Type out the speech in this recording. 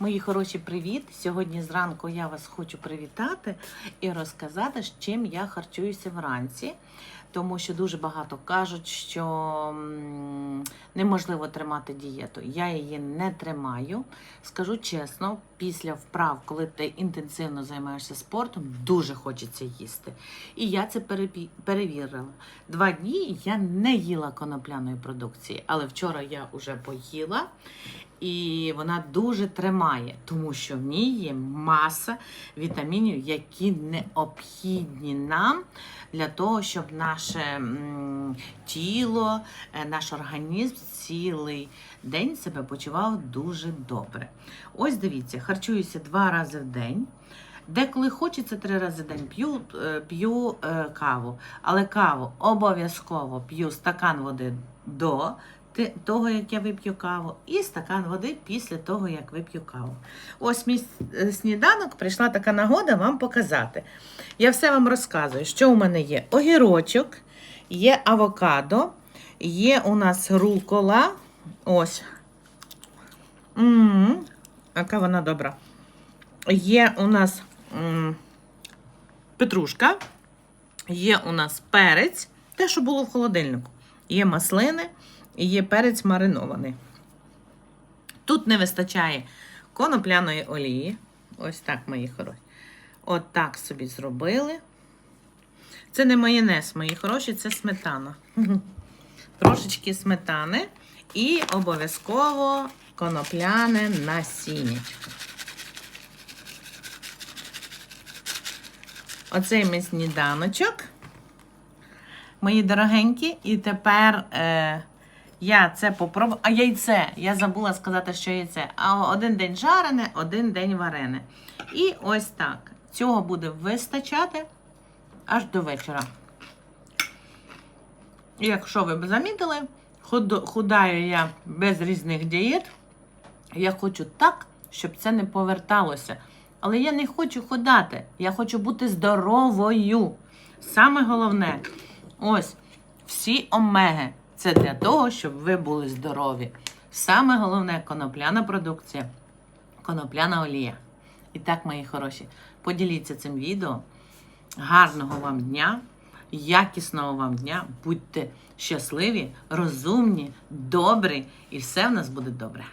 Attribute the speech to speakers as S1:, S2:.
S1: Мої хороші, привіт! Сьогодні зранку я вас хочу привітати і розказати, з чим я харчуюся вранці. Тому що дуже багато кажуть, що неможливо тримати дієту. Я її не тримаю. Скажу чесно, після вправ, коли ти інтенсивно займаєшся спортом, дуже хочеться їсти. І я це перевірила. Два дні я не їла конопляної продукції, але вчора я вже поїла. І вона дуже тримає, тому що в ній є маса вітамінів, які необхідні нам для того, щоб наше тіло, е, наш організм цілий день себе почував дуже добре. Ось дивіться, харчуюся два рази в день. Деколи хочеться три рази в день п'ю, е, п'ю е, каву, але каву обов'язково п'ю стакан води до того, як я вип'ю каву, і стакан води після того, як вип'ю каву. Ось мій е, сніданок прийшла така нагода вам показати. Я все вам розказую, що у мене є огірочок, є авокадо, є у нас рукола. Ось. м яка вона добра. Є у нас м, петрушка, є у нас перець, те, що було в холодильнику. Є маслини і є перець маринований. Тут не вистачає конопляної олії. Ось так, мої хороші. От так собі зробили. Це не майонез, мої хороші, це сметана. Трошечки сметани і обов'язково конопляне насіннячко. Оцей мій сніданочок. Мої дорогенькі, і тепер е, я це попробую. А яйце. Я забула сказати, що яйце. А один день жарене, один день варене. І ось так. Цього буде вистачати аж до вечора. Якщо ви б замітили, худаю я без різних дієт. Я хочу так, щоб це не поверталося. Але я не хочу ходати. Я хочу бути здоровою. Саме головне, ось всі омеги. Це для того, щоб ви були здорові. Саме головне конопляна продукція, конопляна олія. І так, мої хороші, поділіться цим відео. Гарного вам дня, якісного вам дня. Будьте щасливі, розумні, добрі, і все в нас буде добре.